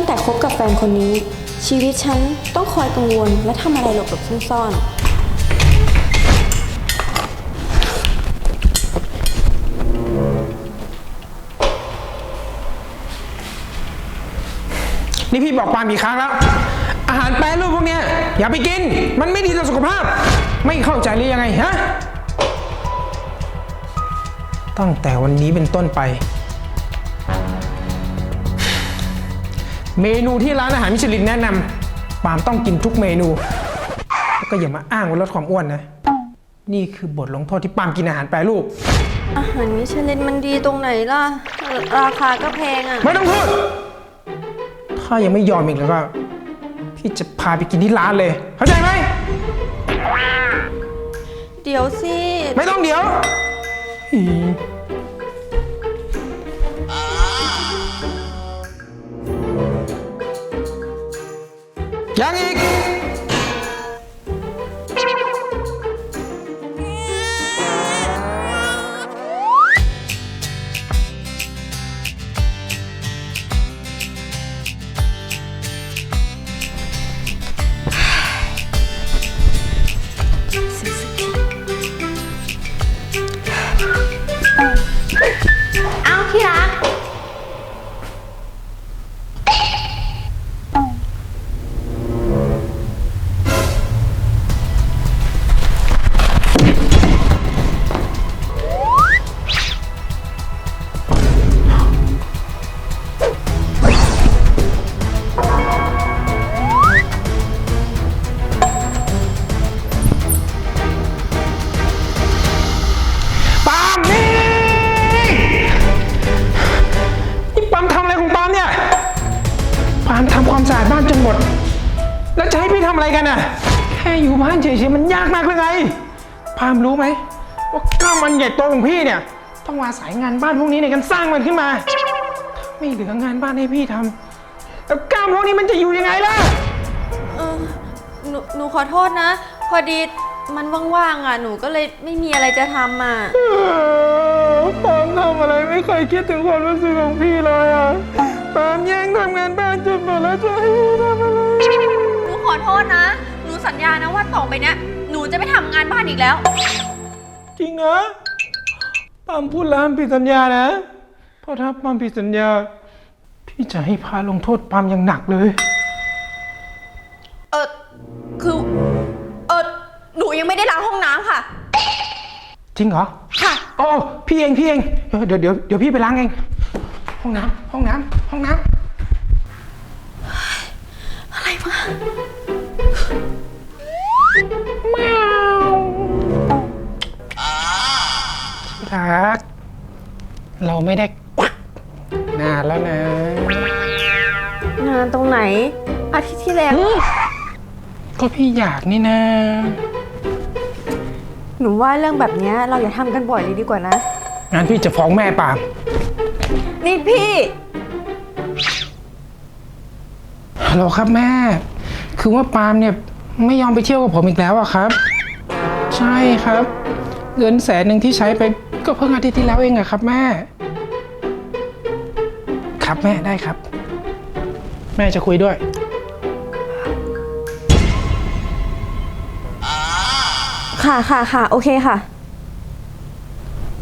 ตั้งแต่คบกับแฟนคนนี้ ชีวิตฉันต้องคอยกังวลและทำอะไรหลบๆซ่อนนี่พี่บอกปามกี่ครั้งแล้ว อาหารแปรรูปพวกเนี้ยอย่าไปกิน มันไม่ดีต่อสุขภาพ ไม่เข้าใจหรือยังไงฮะตั้งแต่วันนี้เป็นต้นไป เมนูที่ร้านอาหารมิชลินแนะนำปาล์มต้องกินทุกเมนู แล้วก็อย่ามาอ้างว่าลดความอ้วนนะ นี่คือบทลงโทษที่ปาล์มกินอาหารแปรรูปๆอาหารมิชลินมันดีตรงไหนล่ะ ราคาก็แพงอะ่ะ ไม่ต้องพูด ถ้ายังไม่ยอมอีกแล้วก็ พี่จะพาไปกินที่ร้านเลย เข้าใจไหม เดี๋ยวสิ ไม่ต้องเดี๋ยวอี ปาล์มทำความสะอาดบ้านจนหมด แล้วจะให้พี่ทำอะไรกันน่ะ แค่อยู่บ้านเฉยๆมันยากมากเลยไง ปาล์มรู้ไหมว่ากล้ามมันใหญ่โตของพี่เนี่ย ต้องอาศัยงานบ้านพวกนี้ในการสร้างมันขึ้นมาถ้าไม่เหลืองานบ้านให้พี่ทำแล้วกล้ามพวกนี้มันจะอยู่ยังไงล่ะ เออหนูหนูขอโทษนะ พอดีมันว่างๆอะ หนูก็เลยไม่มีอะไรจะทำอะปาล์มทำอะไรไม่เคยคิดถึงความรู้สึกของพี่เลยอะ ปาล์มแย่งทำงานบ้านจนหมดแล้วจะให้พี่ทำอะไรหนูขอโทษนะ หนูสัญญานะว่าต่อไปเนี้ยหนูจะไม่ทำงานบ้านอีกแล้ว จริงนะปาล์มพูดแล้วห้ามผิดสัญญานะ เพราะถ้าปาล์มผิดสัญญา พี่จะให้พาลงโทษปาล์มอย่างหนักเลย เออคือ เออหนูยังไม่ได้ล้างห้องน้ำค่ะ จริงเหรอ ค่ะ โอ้พี่เองพี่เองเออเดี๋ยวเดี๋ยวเดี๋ยวพี่ไปล้างเอง ห้องน้ำห้องน้ำห้องน้ำอะไรวะรัก เราไม่ได้ควักนานแล้วนะ งานตรงไหน อาทิตย์ที่แล้ว ก็พี่อยากนี่นะ หนูว่าเรื่องแบบเนี้ยเราอย่าทำกันบ่อยเลยดีกว่านะงั้นพี่จะฟ้องแม่ปาล์ม นี่พี่ ฮัลโหลครับแม่ คือว่าปาล์มเนี่ยไม่ยอมไปเที่ยวกับผมอีกแล้วอะครับ ใช่ครับ เงินแสนหนึ่งที่ใช้ไปก็เพิ่งอาทิตย์ที่แล้วเองอะครับแม่ ครับแม่ได้ครับ แม่จะคุยด้วย ค่ะค่ะค่ะโอเคค่ะ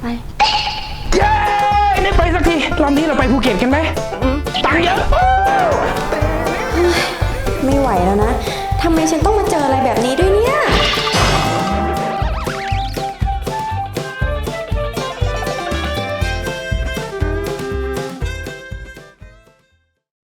ไป เย้ ได้ไปสักทีรอบนี้เราไปภูเก็ตกันไหมตังค์เยอะ ไม่ไหวแล้วนะ ทำไมฉันต้อง